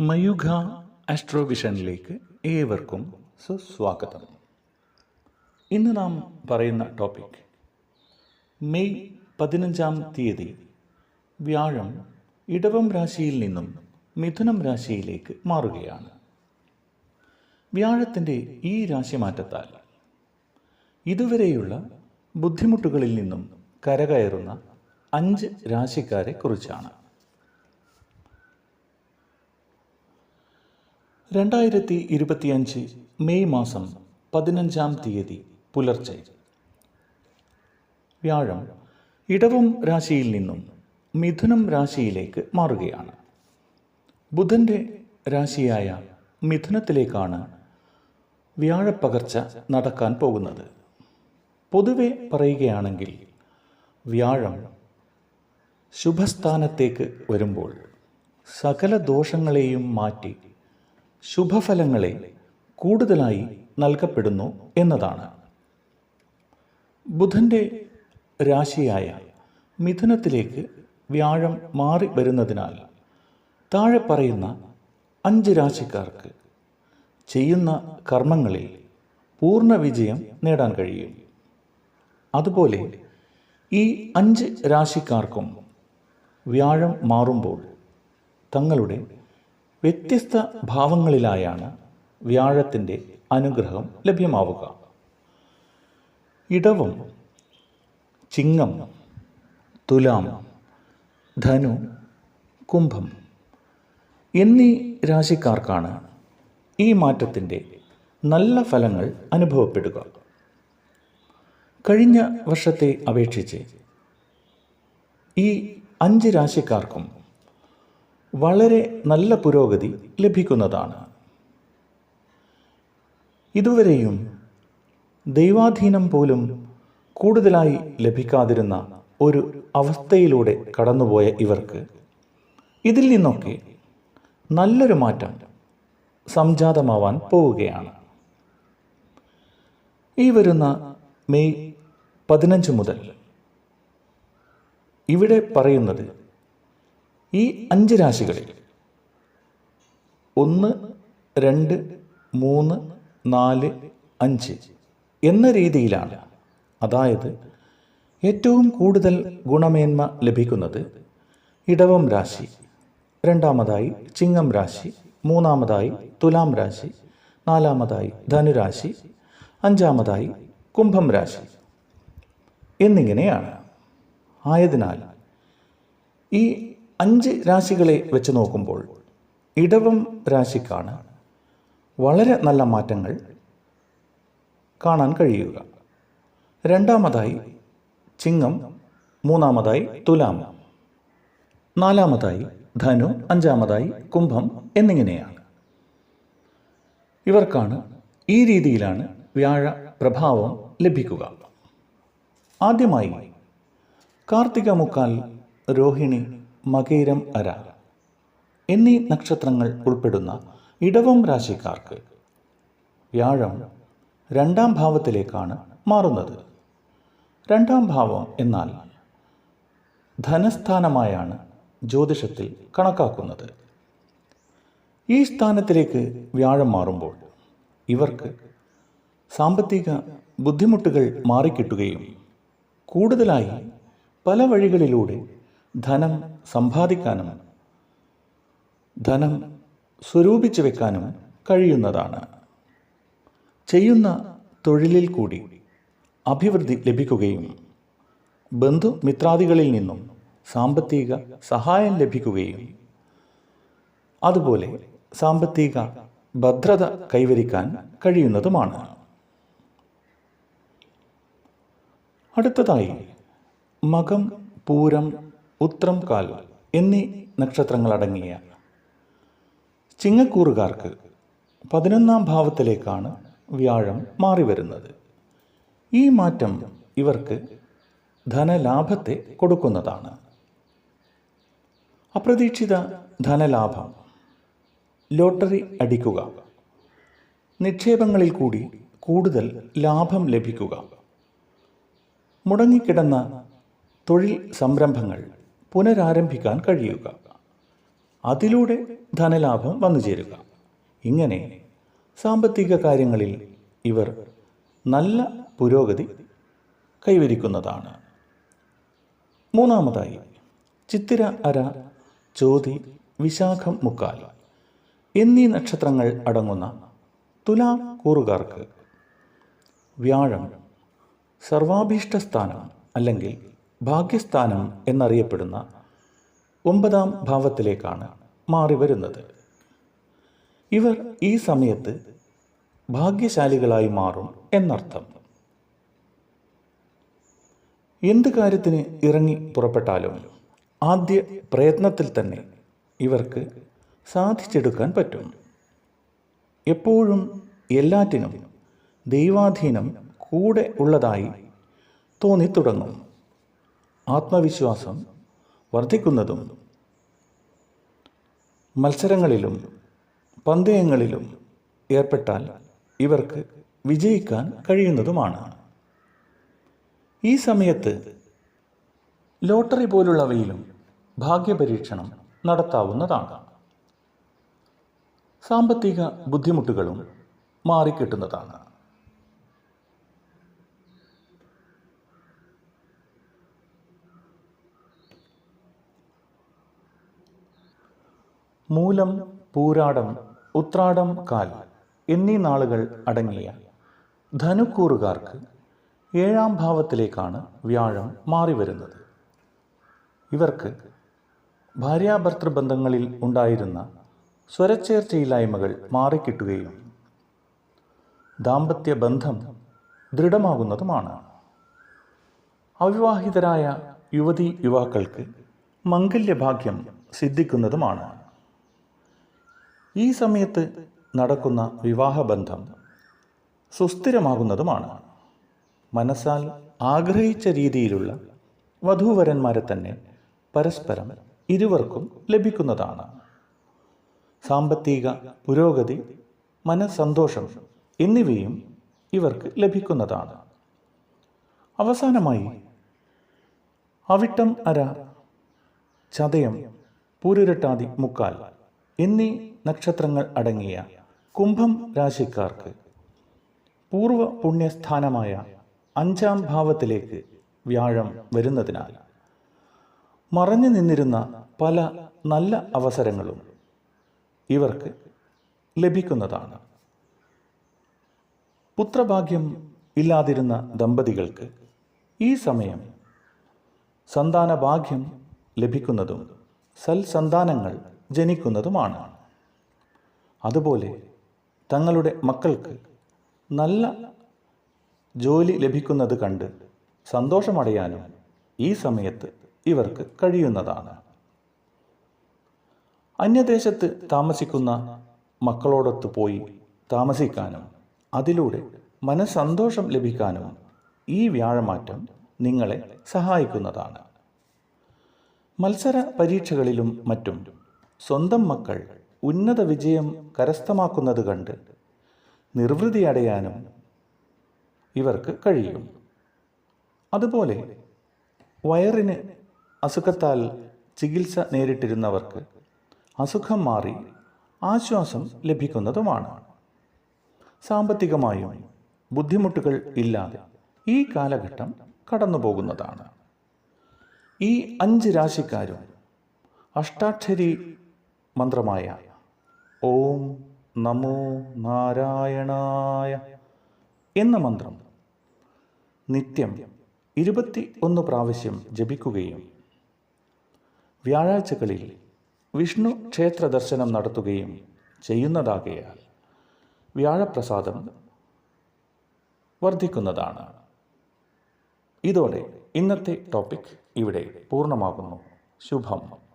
മയുഗ ആസ്ട്രോവിഷനിലേക്ക് ഏവർക്കും സുസ്വാഗതം. ഇന്ന് നാം പറയുന്ന ടോപ്പിക് മെയ് പതിനഞ്ചാം തീയതി വ്യാഴം ഇടവം രാശിയിൽ നിന്നും മിഥുനം രാശിയിലേക്ക് മാറുകയാണ്. വ്യാഴത്തിന്റെ ഈ രാശിമാറ്റത്താൽ ഇതുവരെയുള്ള ബുദ്ധിമുട്ടുകളിൽ നിന്നും കരകയറുന്ന അഞ്ച് രാശിക്കാരെ കുറിച്ചാണ്. രണ്ടായിരത്തി ഇരുപത്തിയഞ്ച് മെയ് മാസം പതിനഞ്ചാം തീയതി പുലർച്ചെ. വ്യാഴം ഇടവും രാശിയിൽ നിന്നും മിഥുനം രാശിയിലേക്ക് മാറുകയാണ്. ബുധന്റെ രാശിയായ മിഥുനത്തിലേക്കാണ് വ്യാഴപ്പകർച്ച നടക്കാൻ പോകുന്നത്. പൊതുവെ പറയുകയാണെങ്കിൽ വ്യാഴം ശുഭസ്ഥാനത്തേക്ക് വരുമ്പോൾ സകല ദോഷങ്ങളെയും മാറ്റി ശുഭഫലങ്ങളെ കൂടുതലായി നൽകപ്പെടുന്നു എന്നതാണ്. ബുധന്റെ രാശിയായ മിഥുനത്തിലേക്ക് വ്യാഴം മാറി വരുന്നതിനാൽ താഴെ പറയുന്ന അഞ്ച് രാശിക്കാർക്ക് ചെയ്യുന്ന കർമ്മങ്ങളിൽ പൂർണ വിജയം നേടാൻ കഴിയും. അതുപോലെ ഈ അഞ്ച് രാശിക്കാർക്കും വ്യാഴം മാറുമ്പോൾ തങ്ങളുടെ വ്യത്യസ്ത ഭാവങ്ങളിലായാണ് വ്യാഴത്തിന്റെ അനുഗ്രഹം ലഭ്യമാവുക. ഇടവം ചിങ്ങം തുലാം ധനു കുംഭം എന്നീ രാശിക്കാർക്കാണ് ഈ മാറ്റത്തിന്റെ നല്ല ഫലങ്ങൾ അനുഭവപ്പെടുക. കഴിഞ്ഞ വർഷത്തെ അപേക്ഷിച്ച് ഈ അഞ്ച് രാശിക്കാർക്കും വളരെ നല്ല പുരോഗതി ലഭിക്കുന്നതാണ്. ഇതുവരെയും ദൈവാധീനം പോലും കൂടുതലായി ലഭിക്കാതിരുന്ന ഒരു അവസ്ഥയിലൂടെ കടന്നുപോയ ഇവർക്ക് ഇതിൽ നിന്നൊക്കെ നല്ലൊരു മാറ്റം സംജാതമാവാൻ പോവുകയാണ്. ഈ വരുന്ന മെയ് പതിനഞ്ച് മുതൽ ഇവിടെ പറയുന്നത് ഈ അഞ്ച് രാശികളിൽ ഒന്ന് രണ്ട് മൂന്ന് നാല് അഞ്ച് എന്ന രീതിയിലാണ് അതായത് ഏറ്റവും കൂടുതൽ ഗുണമേന്മ ലഭിക്കുന്നത് ഇടവം രാശി രണ്ടാമതായി ചിങ്ങം രാശി മൂന്നാമതായി തുലാം രാശി നാലാമതായി ധനുരാശി അഞ്ചാമതായി കുംഭം രാശി എന്നിങ്ങനെയാണ്. ആയതിനാൽ ഈ അഞ്ച് രാശികളെ വെച്ച് നോക്കുമ്പോൾ ഇടവം രാശിക്കാണ് വളരെ നല്ല മാറ്റങ്ങൾ കാണാൻ കഴിയുക. രണ്ടാമതായി ചിങ്ങം മൂന്നാമതായി തുലാം നാലാമതായി ധനു അഞ്ചാമതായി കുംഭം എന്നിങ്ങനെയാണ്. ഇവർക്കാണ് ഈ രീതിയിലാണ് വ്യാഴ പ്രഭാവം ലഭിക്കുക. ആദ്യമായി കാർത്തിക മുക്കാൽ രോഹിണി മകേരം അര. എന്നീ നക്ഷത്രങ്ങൾ ഉൾപ്പെടുന്ന ഇടവം രാശിക്കാർക്ക് വ്യാഴം രണ്ടാം ഭാവത്തിലേക്കാണ് മാറുന്നത്. രണ്ടാം ഭാവം എന്നാൽ ധനസ്ഥാനമായാണ് ജ്യോതിഷത്തിൽ കണക്കാക്കുന്നത്. ഈ സ്ഥാനത്തിലേക്ക് വ്യാഴം മാറുമ്പോൾ ഇവർക്ക് സാമ്പത്തിക ബുദ്ധിമുട്ടുകൾ മാറിക്കിട്ടുകയും കൂടുതലായി പല വഴികളിലൂടെ ധനം സമ്പാദിക്കാനും ധനം സ്വരൂപിച്ചു വെക്കാനും കഴിയുന്നതാണ്. ചെയ്യുന്ന തൊഴിലിൽ കൂടി അഭിവൃദ്ധി ലഭിക്കുകയും ബന്ധുമിത്രാദികളിൽ നിന്നും സാമ്പത്തിക സഹായം ലഭിക്കുകയും അതുപോലെ സാമ്പത്തിക ഭദ്രത കൈവരിക്കാൻ കഴിയുന്നതുമാണ്. അടുത്തതായി മകം പൂരം ഉത്രം കാൽ എന്നീ നക്ഷത്രങ്ങളടങ്ങിയ ചിങ്ങക്കൂറുകാർക്ക് പതിനൊന്നാം ഭാവത്തിലേക്കാണ് വ്യാഴം മാറി വരുന്നത് ഈ മാറ്റം ഇവർക്ക് ധനലാഭത്തെ കൊടുക്കുന്നതാണ്. അപ്രതീക്ഷിത ധനലാഭം ലോട്ടറി അടിക്കുക നിക്ഷേപങ്ങളിൽ കൂടി കൂടുതൽ ലാഭം ലഭിക്കുക മുടങ്ങിക്കിടന്ന തൊഴിൽ സംരംഭങ്ങൾ പുനരാരംഭിക്കാൻ കഴിയുക. അതിലൂടെ ധനലാഭം വന്നു ചേരുക. ഇങ്ങനെ സാമ്പത്തിക കാര്യങ്ങളിൽ ഇവർ നല്ല പുരോഗതി കൈവരിക്കുന്നതാണ്. മൂന്നാമതായി ചിത്തിര അര ചോതി വിശാഖം മുക്കാൽ എന്നീ നക്ഷത്രങ്ങൾ അടങ്ങുന്ന തുലാ കൂറുകാർക്ക് വ്യാഴം സർവാഭീഷ്ടസ്ഥാനം അല്ലെങ്കിൽ ഭാഗ്യസ്ഥാനം എന്നറിയപ്പെടുന്ന ഒമ്പതാം ഭാവത്തിലേക്കാണ് മാറി വരുന്നത്. ഇവർ ഈ സമയത്ത് ഭാഗ്യശാലികളായി മാറും എന്നർത്ഥം. എന്ത് കാര്യത്തിന് ഇറങ്ങി പുറപ്പെട്ടാലും ആദ്യ പ്രയത്നത്തിൽ തന്നെ ഇവർക്ക് സാധിച്ചെടുക്കാൻ പറ്റും. എപ്പോഴും എല്ലാറ്റിനും ദൈവാധീനം കൂടെ ഉള്ളതായി തോന്നിത്തുടങ്ങും. ആത്മവിശ്വാസം വർദ്ധിക്കുന്നതും മത്സരങ്ങളിലും പന്തയങ്ങളിലും ഏർപ്പെട്ടാൽ ഇവർക്ക് വിജയിക്കാൻ കഴിയുന്നതുമാണ്. ഈ സമയത്ത് ലോട്ടറി പോലുള്ളവയിലും ഭാഗ്യപരീക്ഷണം നടത്താവുന്നതാണ്. സാമ്പത്തിക ബുദ്ധിമുട്ടുകളും മാറിക്കിട്ടുന്നതാണ്. മൂലം പൂരാടം ഉത്രാടം കാൽ എന്നീ നാളുകൾ അടങ്ങിയ ധനുക്കൂറുകാർക്ക് ഏഴാം ഭാവത്തിലേക്കാണ് വ്യാഴം മാറി വരുന്നത് ഇവർക്ക് ഭാര്യാഭർത്തൃ ബന്ധങ്ങളിൽ ഉണ്ടായിരുന്ന സ്വരച്ചേർച്ചയില്ലായ്മകൾ മാറിക്കിട്ടുകയും ദാമ്പത്യ ബന്ധം ദൃഢമാകുന്നതുമാണ്. അവിവാഹിതരായ യുവതി യുവാക്കൾക്ക് മംഗല്യഭാഗ്യം സിദ്ധിക്കുന്നതുമാണ്. ഈ സമയത്ത് നടക്കുന്ന വിവാഹബന്ധം സുസ്ഥിരമാകുന്നതുമാണ്. മനസ്സാൽ ആഗ്രഹിച്ച രീതിയിലുള്ള വധൂവരന്മാരെ തന്നെ പരസ്പരം ഇരുവർക്കും ലഭിക്കുന്നതാണ്. സാമ്പത്തിക പുരോഗതി മനസ്സന്തോഷം എന്നിവയും ഇവർക്ക് ലഭിക്കുന്നതാണ്. അവസാനമായി അവിട്ടം അര ചതയം പൂരുരട്ടാതി മുക്കാൽ എന്നീ നക്ഷത്രങ്ങൾ അടങ്ങിയ കുംഭം രാശിക്കാർക്ക് പൂർവ പുണ്യസ്ഥാനമായ അഞ്ചാം ഭാവത്തിലേക്ക് വ്യാഴം വരുന്നതിനാൽ മറഞ്ഞു നിന്നിരുന്ന പല നല്ല അവസരങ്ങളും ഇവർക്ക് ലഭിക്കുന്നതാണ്. പുത്രഭാഗ്യം ഇല്ലാതിരുന്ന ദമ്പതികൾക്ക് ഈ സമയം സന്താന ഭാഗ്യം ലഭിക്കുന്നതും സൽസന്താനങ്ങൾ ജനിക്കുന്നതുമാണ്. അതുപോലെ തങ്ങളുടെ മക്കൾക്ക് നല്ല ജോലി ലഭിക്കുന്നത് കണ്ട് സന്തോഷമടയാനും ഈ സമയത്ത് ഇവർക്ക് കഴിയുന്നതാണ്. അന്യദേശത്ത് താമസിക്കുന്ന മക്കളോടൊത്ത് പോയി താമസിക്കാനും അതിലൂടെ മനസ്സന്തോഷം ലഭിക്കാനും ഈ വ്യാഴമാറ്റം നിങ്ങളെ സഹായിക്കുന്നതാണ്. മത്സര പരീക്ഷകളിലും മറ്റും സ്വന്തം മക്കൾ ഉന്നത വിജയം കരസ്ഥമാക്കുന്നത് കണ്ട് നിർവൃതി അടയാനും ഇവർക്ക് കഴിയും. അതുപോലെ വയറിന് അസുഖത്താൽ ചികിത്സ നേരിട്ടിരുന്നവർക്ക് അസുഖം മാറി ആശ്വാസം ലഭിക്കുന്നതുമാണ്. സാമ്പത്തികമായും ബുദ്ധിമുട്ടുകൾ ഇല്ലാതെ ഈ കാലഘട്ടം കടന്നു പോകുന്നതാണ് ഈ അഞ്ച് രാശിക്കാരും അഷ്ടാക്ഷരി മന്ത്രമായ ഓം നമോ നാരായണായ എന്ന മന്ത്രം നിത്യം ഇരുപത്തി ഒന്ന് പ്രാവശ്യം ജപിക്കുകയും വ്യാഴാഴ്ചകളിൽ വിഷ്ണു ക്ഷേത്ര ദർശനം നടത്തുകയും ചെയ്യുന്നതാകയാൽ വ്യാഴപ്രസാദം വർദ്ധിക്കുന്നതാണ്. ഇതോടെ ഇന്നത്തെ ടോപ്പിക് ഇവിടെ പൂർണമാകുന്നു. ശുഭം.